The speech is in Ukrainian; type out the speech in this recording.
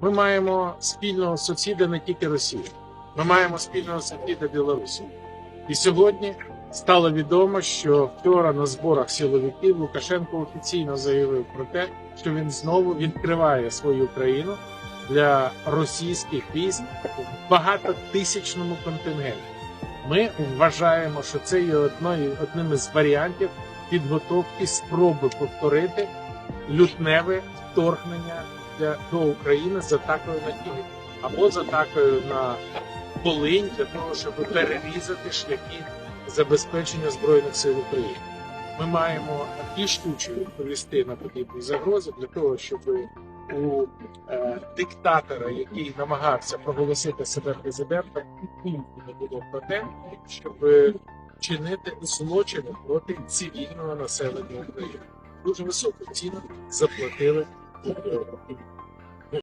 Ми маємо спільного сусіда не тільки Росію, ми маємо спільного сусіда Білорусі. І сьогодні стало відомо, що вчора на зборах силовиків Лукашенко офіційно заявив про те, що він знову відкриває свою країну для російських військ в багатотисячному контингенті. Ми вважаємо, що це є одною одним із варіантів підготовки спроби повторити лютневе вторгнення до України з атакою на Київ або з атакою на Волинь для того, щоб перерізати шляхи забезпечення збройних сил України. Ми маємо рішуче відповісти на подібні загрози для того, щоб у е, диктатора, який намагався проголосити себе президентом, не було про те, щоб чинити злочини проти цивільного населення України. Дуже високу ціну заплатили って。